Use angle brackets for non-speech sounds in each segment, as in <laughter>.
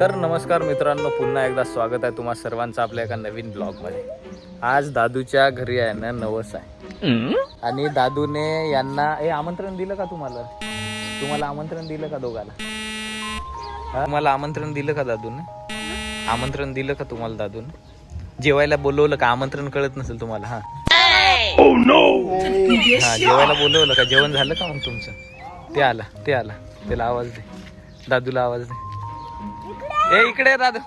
तर नमस्कार मित्रांनो पुन्हा एकदा स्वागत आहे तुम्हा सर्वांचं आपल्या एका नवीन ब्लॉगमध्ये. आज दादूच्या घरी आहे ना नवस आहे. आणि दादूने यांना हे आमंत्रण दिलं का तुम्हाला? तुम्हाला आमंत्रण दिलं का दोघाला? तुम्हाला आमंत्रण दिलं का दादूने? आमंत्रण दिलं का तुम्हाला दादूने? जेवायला बोलवलं का? आमंत्रण कळत नसेल तुम्हाला हा? हा जेवायला बोलवलं का? जेवण झालं का मग तुमचं? ते आला ते आला. त्याला आवाज दे. दादूला आवाज दे. ए इकडे दादू.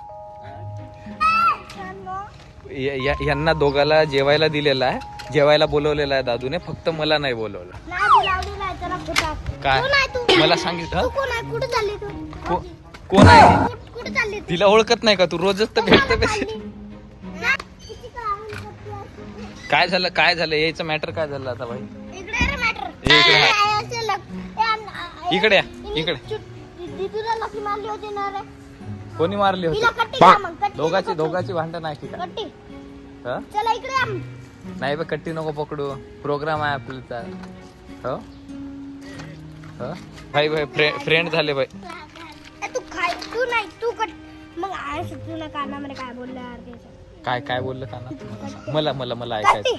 यांना दोघाला जेवायला दिलेलं आहे. जेवायला बोलवलेला आहे दादूने. फक्त मला नाही बोलवलं. काय? मला सांगितलं कोण आहे को- कोण आहे? तिला ओळखत नाही का तू? रोजच तर भेटते पैसे काय झालं? काय झालं? यायचं मॅटर काय झालं आता भाई? इकडे इकडे इकडे या, इकडे. लकी मारली होती ना रे. कोणी मारली तिला होती कट्टी घ्या मग कट्टी दोघाची नको दोघाची भांडण आहे की काय कट्टी. हं? चला इकडे या. नाही बे कट्टी नको पकडू. प्रोग्राम आहे आपल्याचा हो? हो? भाई भाई फ्रेंड झाले भाई. ए, तू खाय तू नाही तू कट मग तू ना कानामध्ये काय बोलला यार ते? काय काय बोललं का ना मला मला मला ऐकायचं.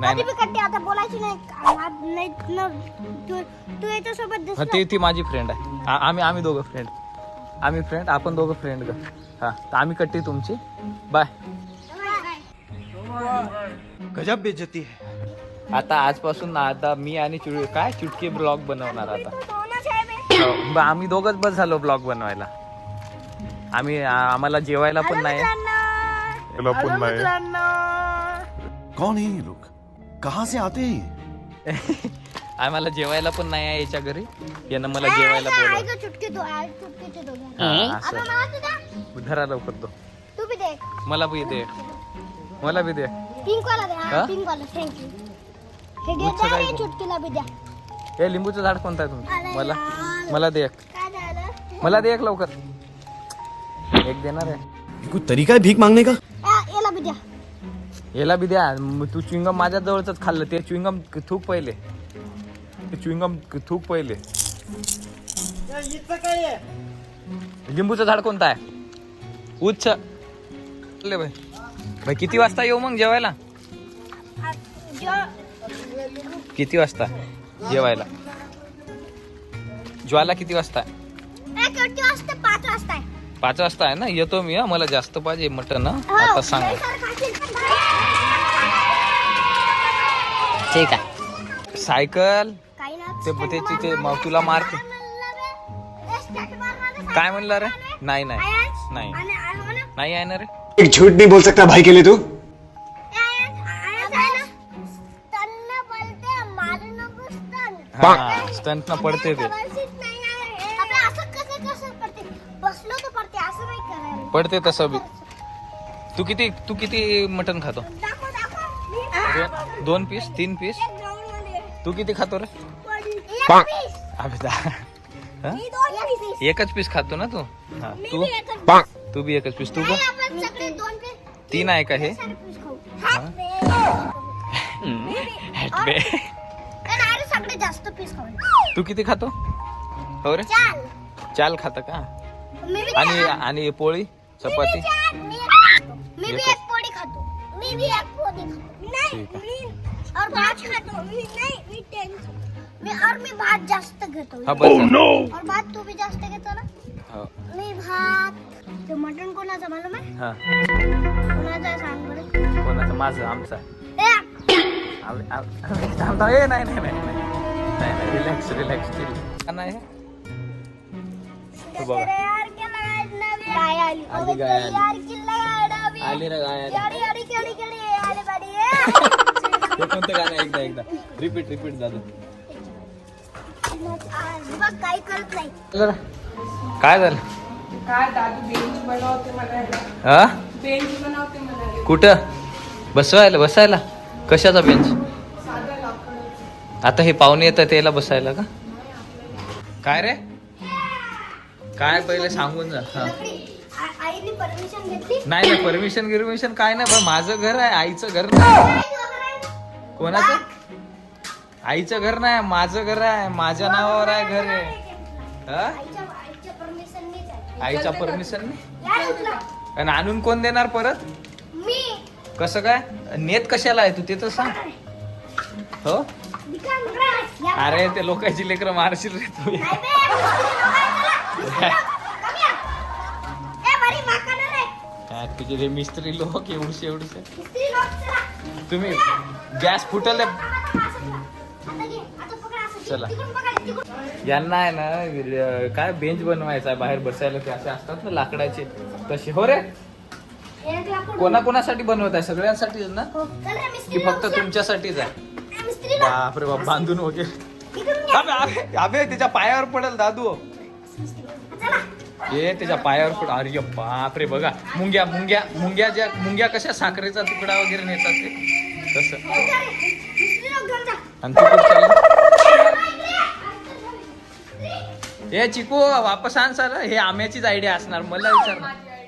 नाही कधी बी कट्टी आता बोलायची नाही. आ- नाही न- तू तू याच्यासोबत हा, दिसला ती ती माझी फ्रेंड आहे. आ- आम्ही आम्ही दोघं फ्रेंड आम्ही फ्रेंड आपण दोघं फ्रेंड ग. हा तर आम्ही कट्टी तुमची. बाय गजब बेइज्जती है। आता आजपासून ना आता मी आणि चुड काय? चुटकी ब्लॉग बनवणार आता. हो, आम्ही दोघच बस झालो ब्लॉग बनवायला. आम्ही आम्हाला जेवायला पण नाही. कौन है ये लोग? कहाँ से आते हैं ये? <laughs> आम्हाला जेवायला पण नाही आहे याच्या घरी. यानं मला जेवायला बोलव. हा, आता असं धरा लवकर तो मला बी दे. मला बी दे. पिंक वाला दे हा? लिंबूचं झाड कोणतं आहे तुमचं? अरे मला. मला दे एक. काय झालं? मला दे एक लवकर. एक देणार आहे. तरीका भीख मांगने का? याला बी द्या. याला बी द्या. मग तू च्युइंगम माझ्या जवळच खाल्लं. ते च्युइंगम थूक पहिले. ते च्युइंगम थूक पहिले. लिंबूचं झाड कोणतं आहे? उच्च. भाई भाई किती वाजता येऊ मग जेवायला? किती वाजता जेवायला? ज्वाला किती वाजता? पाच वाजता आहे ना? येतो मी मला जास्त पाहिजे मटन हा. आता सांग. ठीक आहे. सायकल. ते ते- ते- तुला मारते काय म्हणलं रे? नाही नाही. हो ना? नाही आहे ना रे. एक झूठ नहीं बोल सकता भाई के लिए तू. हा स्टंट न पडते ते. पडते? बसलो तर पडते असं नाही करायला. पडते तसं बी. तू किती तू किती मटन खातो? दोन दोन पीस तीन पीस? तू किती खातो रे? एकच पीस खातो ना तू? हा तू? piece. तू बी एकच पीस तू तीन आहे का हे? तू किती खातो? हो रे? चाल. चाल खाता का? आणि. आणि पोळी? चपाती? ठीक आहे. मी और मी भात जास्त घेतो हा बस झालं. और भात तू भी जास्त घेतो ना हो. मी भात ते मटण कोणाचं मालूम आहे हा कोणाचं आहे सांग बरं कोणाचं माझं आमचं ए, आम- आम- थांब थांब. ए, नाही नाही नाही नाही नाही रिलॅक्स रिलॅक्स चिल नाही तू बघा तयार केला नवीन. गाय आली आली गाय आली. तयार केला आहे नवीन. आली रे गाय आली. याडी, याडी, केडी, केडी, आली बाडी, ए. हे कोणतं गाणं आहे? एकदा एकदा रिपीट रिपीट झालं बघ काही करत नाही. काय झालं? काय दादू बेंच बनवते म्हणाले हा. बेंच बनवते म्हणाले कुठं? बसवायला बसायला? कशाचा बेंच साधं आता हे पाहुणे येतात त्याला बसायला का? काय रे? काय पहिले सांगून जा. हा. आ- आईने परमिशन घेतली? नाही नाही परमिशन गिरमिशन काय नाही माझं घर आहे आईचं घर नाही. कोणाचं? आईचं घर नाही माझं घर आहे माझ्या नावावर आहे घर आहे हा? आईच्या परमिशन. आणि आणून कोण देणार परत? मी. कसं काय? नेत कशाला आहे तू ते तर सांग. हो. अरे ते लोकांची लेकरं मारशील रे तू. तुझे ते मिस्त्री लोक लोक चला. तुम्ही गॅस फुटल चला. यांना आहे ना काय बेंच बनवायचा आहे बाहेर बसायला ते असे असतात ना लाकडाचे तसे हो रे. कोणाकोणासाठी बनवत आहे सगळ्यांसाठीच ना हो. की फक्त. तुमच्यासाठीच आहे. बापरे बाप बांधून वगैरे. अबे त्याच्या पायावर पडेल दादू. ये त्याच्या पायावर पड अरे बापरे बघा मुंग्या मुंग्या मुंग्या ज्या मुंग्या कशा साखरेचा तुकडा वगैरे नेतात ते तसं जा. आणि तू ए चिकू वापस आण सर. हे आम्याचीच आयडिया असणार. मला विचार.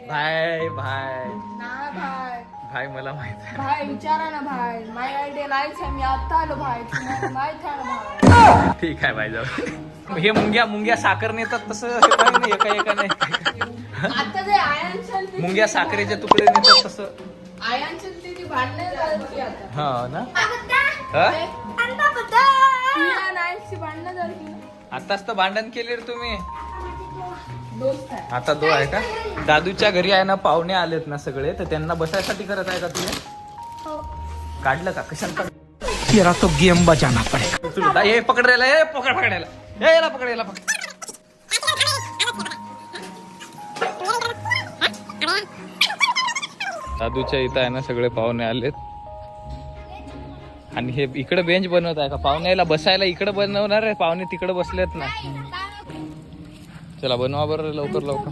भाई भाई. ना भाई. भाई मला माहीत आहे. भाई विचारा ना भाई. माय आयडिया नाहीच आहे मी आता आलो भाई. तुम्हाला माहीत आहे ना भाई? ठीक आहे भाई जाऊ. हे मुंग्या मुंग्या साखर नेतात तसं. हे काही नाही एका एका नाही. आता जे आयांच्या मुंग्या साखरेचे तुकडे नेतात तसं. आयांच्या तिथे भांडणे झाली आता. हा ना. हा? भांडणं झाली. आताच तर भांडण केले रे तुम्ही. आता दो आहे का? दादूच्या घरी आहे ना पाहुणे आलेत ना सगळे तर त्यांना बसायसाठी करत आहे का तुम्ही? हो. काढलं का? कशाला तेरा तो गेम बजाना पडेगा। हे पकड रेला हे पकड पकडायला. हे याला पकड याला पकड. दादूच्या इथं आहे ना सगळे पाहुणे आलेत. आणि हे इकडे बेंच बनवत आहे का? पाहुण्याला बसायला इकडे बनवणार आहे? पाहुणे तिकडे बसलेत ना. चला बनवा बरं लवकर लवकर.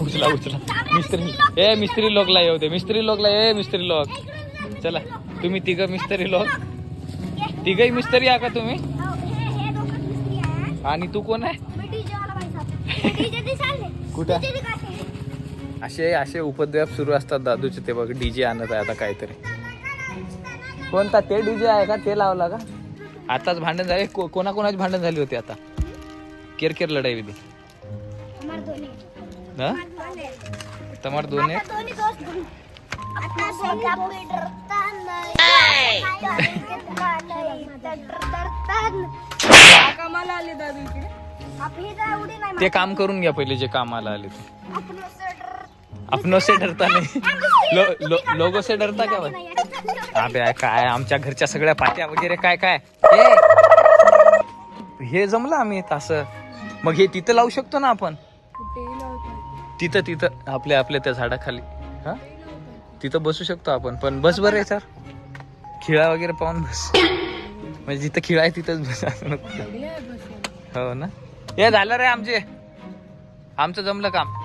उचला. उचला. मिस्त्री ए मिस्त्री लोकला येऊ दे. मिस्त्री लोकला ए मिस्त्री लोक. चला तुम्ही तिघ मिस्त्री लोक. तिघही मिस्त्री आहे का तुम्ही? आणि तू कोण आहे? कुठे कुठं? असे असे उपद्व्याप सुरू असतात दादूचे. ते बघ डीजे आणत आहे आता काहीतरी. कोणता? ते डीजे आहे का? ते लावला का? आताच भांडण झाले. को- कोणाकोणाची भांडण झाली होती आता? केर केर लढाई हमारे. हा? दोन्ही. तमार दोन्ही आता दोन्ही दोस्त बनू. आता सोन्या पे डरता नाही. डरता नाही. डरता नाही. कामाला आले दादू इकडे. आपली तर एवढी नाही ते काम करून घ्या पहिले जे कामाला आले ते. अपनो से डरता नाही। लो, लो, लोगो से डरता का भाई? अबे काय आमच्या घरच्या सगळ्या पाट्या वगैरे काय काय? हे हे जमलं आम्ही तसं मग हे तिथं लावू शकतो ना आपण? तिथं तिथं आपल्या आपल्या त्या झाडाखाली. हा? तिथं बसू शकतो आपण पण बस बरं सर. खिळा वगैरे पाहून बस. म्हणजे जिथं खिळा आहे तिथंच बस. नको. हो ना? हे झालं रे आमचे. आमचं जमलं काम.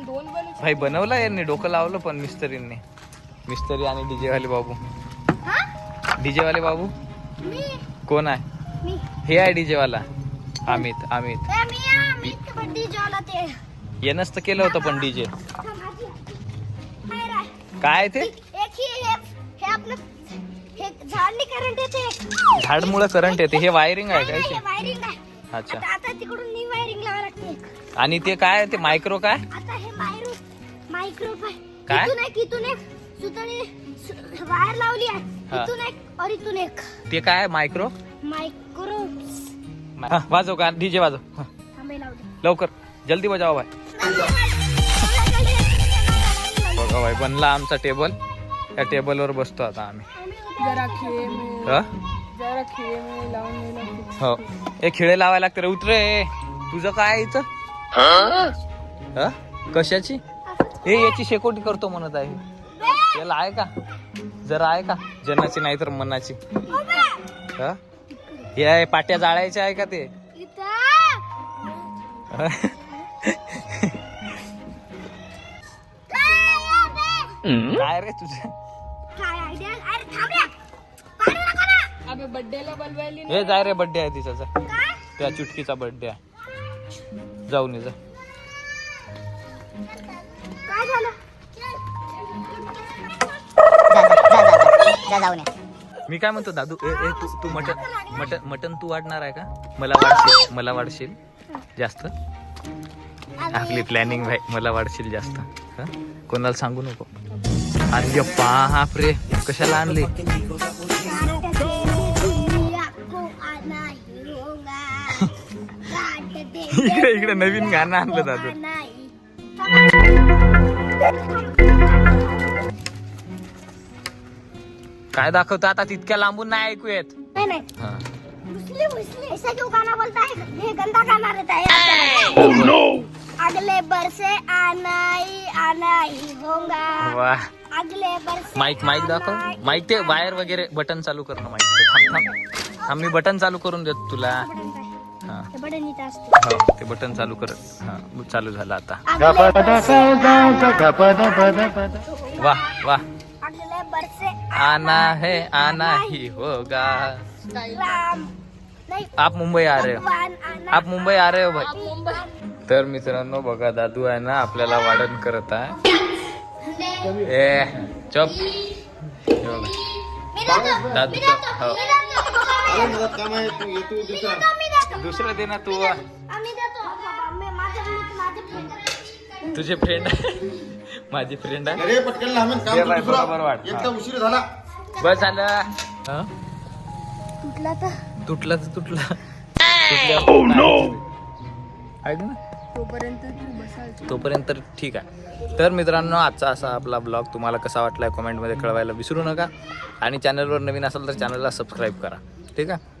आपण दोन भाई बनवलं यांनी डोकं लावलं पण मिस्त्रींनी मिस्त्री आणि डीजे वाले बाबू. हा? डीजे वाले बाबू? मी? कोण आहे? मी. हे आहे डीजे वाला अमित अमित येणंच तर केलं होतं पण डीजे. काय ते? ही हे हे हे झाडली करंट येते. हे वायरिंग आहे काय हे अच्छा. आणि ते काय ते मायक्रो काय? काय? इथून एक इथून एक. सुतळी सु- वायर लावली आहे. हा. इथून एक और इथून एक. ते काय? मायक्रो? मायक्रो हा, वाजव का डीजे वाजव. हा, थांबे लवकर. जल्दी बजाव भाई बघा भाई बनला आमचा टेबल. त्या टेबलवर बसतो आता आम्ही. जरा खेळ मिळ हा? जरा खेळ मिळ लावून मिळ लागते. हो. हे खिळे लावायला लागते रे उतरे तुझं काय आहे इथं? हा? कशाची? हे याची शेकोटी करतो म्हणत आहे याला आहे का जरा आहे का जनाची नाही तर मनाची हा? हे आहे पाट्या जाळायच्या आहे का ते? काय रे तुझं काय आयडिया अरे थांब रे. पाडू नका ना. अबे बड्डेला बोलवायली हे जाय रे बर्थडे आहे तिचा? त्या चुटकीचा बर्थडे आहे जाऊन ये जा झालं. मी काय म्हणतो दादू ए ए तू तू मटन मटन मटन तू वाढणार आहे का? मला वाढशील मला वाढशील जास्त. आपली प्लॅनिंग भाई मला वाढशील जास्त? कोणाला सांगू नको. अरे बाप रे कशाला आणली? <laughs> इकडे इकडे नवीन गाणं आणलं दादू. <laughs> काय दाखवतो आता? तितक्या लांबून नाही ऐकू येत नहीं नहीं. हा. मुस्लिम मुस्लिम ऐसा क्यों गाना बोलता है ये गंदा गाना रहता है अगले बरसे आना ही आना ही होगा वा. अगले बरसे माईक माईक दाखव. माईक ते वायर वगैरे बटन चालू कर ना माईक थांब थांब. थांब मी बटन चालू करून देतो तुला. हा. हे बटन इथं असतं. हो ते बटन चालू कर हा चालू झालं आता. वा वा. अगले बरसे. आना है आना ही होगा. राम. नहीं. आप मुंबई आ रहे हो. भगवान आना आप मुंबई आ रहे हो भाई. तर मित्रांनो बघा दादू आहे ना आपल्याला वाढण करत आहे. ए चप. हे दादू मी हो. मी. मी मी. दुसरं दे ना तू. आम्ही देतो. बाबा, मी- माझे मी- माझे friend. तुझे फ्रेंड <laughs> माझी फ्रेंड आहे? अरे पटकन लहान काम दे कर बाई, दुसरा. बरोबर वाट. एकदा उशीर झाला. बस झालं. हं? तुटला तर. तुटला तर तुटला. तुटल्यावर ऐक ना. तोपर्यंत तू तोपर्यंत तर ठीक आहे. तर मित्रांनो आजचा असा आपला ब्लॉग तुम्हाला कसा वाटला कमेंटमध्ये कळवायला विसरू नका. आणि चॅनलवर नवीन असाल तर चॅनलला सबस्क्राईब करा. ठीक आहे?